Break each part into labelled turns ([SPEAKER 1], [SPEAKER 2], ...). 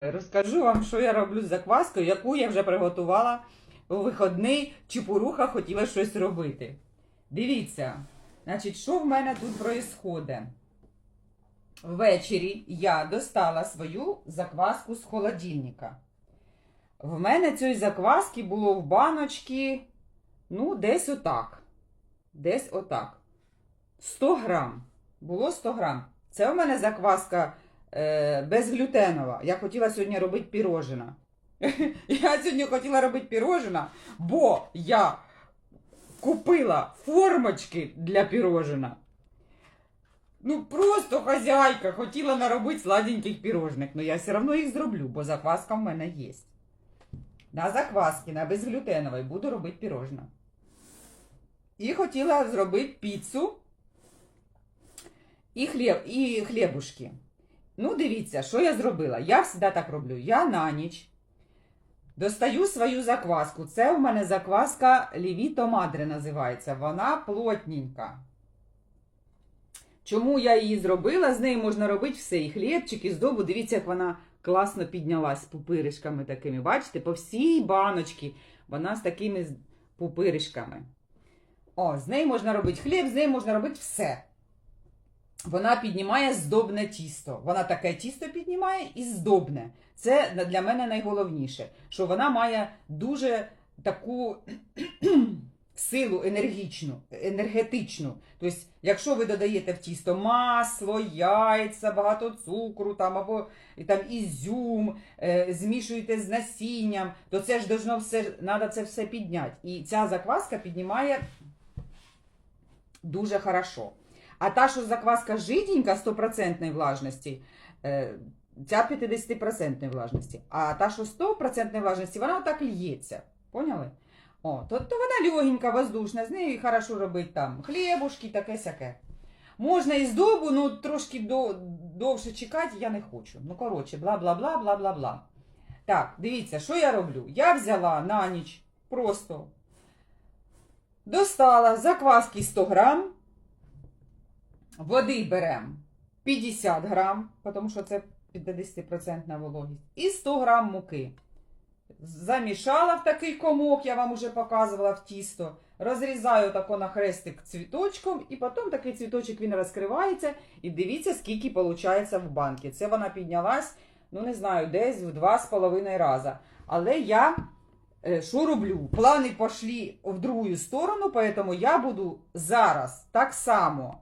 [SPEAKER 1] Розкажу вам, що я роблю з закваскою, яку я вже приготувала у виходний, чи поруха хотіла щось робити. Дивіться, значить, що в мене тут проїсходить? Ввечері я достала свою закваску з холодильника. В мене цієї закваски було в баночці, ну, десь отак. Десь отак. 100 грам. Було 100 грам. Це в мене закваска е, безглютенова. Я хотіла сьогодні робити пірожина. Я сьогодні хотіла робити пірожина, бо я купила формочки для пірожина. Ну, просто хазяйка хотіла наробити сладеньких пірожних. Ну, я все одно їх зроблю, бо закваска в мене є. На закваски, на безглютеновій буду робити пірожна. І хотіла зробити піцу і, хліб, і хлібушки. Ну, дивіться, що я зробила. Я завжди так роблю. Я на ніч достаю свою закваску. Це у мене закваска Лівіто Мадре називається. Вона плотненька. Чому я її зробила? З нею можна робити все. І хлібчик, і здобу. Дивіться, як вона класно піднялась пупиришками такими. Бачите, по всій баночці вона з такими пупиришками. О, з неї можна робити хліб, з неї можна робити все. Вона піднімає здобне тісто. Вона таке тісто піднімає і здобне. Це для мене найголовніше, що вона має дуже таку силу енергічну, енергетичну. Тобто, якщо ви додаєте в тісто масло, яйця, багато цукру там, або там ізюм, е, змішуєте з насінням, то це ж должно все, треба це все підняти. І ця закваска піднімає дуже хорошо. А та, що закваска жиденька 100% влажності, е, ця 50% влажності. А та, що 100% влажності, вона отак лється. Поняли? О, то, то вона легенька, воздушна, з нею хорошо робити там хлібушки, таке сяке. Можна і здобу, ну трошки до, довше чекати я не хочу. Ну, коротше, бла-бла-бла, бла-бла-бла. Так, дивіться, що я роблю? Я взяла на ніч просто достала закваски 100 грам, води беремо 50 грам, тому що це 50% вологість, і 100 грам муки. Замішала в такий комок, я вам уже показувала в тісто. Розрізаю тако на хрестик цвіточком, і потім такий цвіточок він розкривається. І дивіться, скільки виходить в банки. Це вона піднялась, ну не знаю, десь в два з половиною рази. Але я е, що роблю? Плани пішли в другу сторону, тому я буду зараз так само.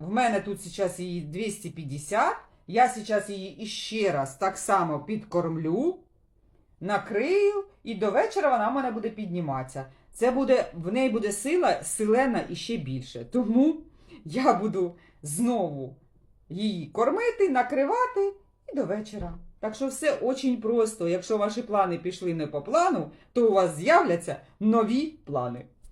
[SPEAKER 1] В мене тут зараз її 250. Я зараз її іще раз так само підкормлю накрию, і до вечора вона в мене буде підніматися. Це буде, в неї буде сила силена і ще більше. Тому я буду знову її кормити, накривати і до вечора. Так що все дуже просто. Якщо ваші плани пішли не по плану, то у вас з'являться нові плани.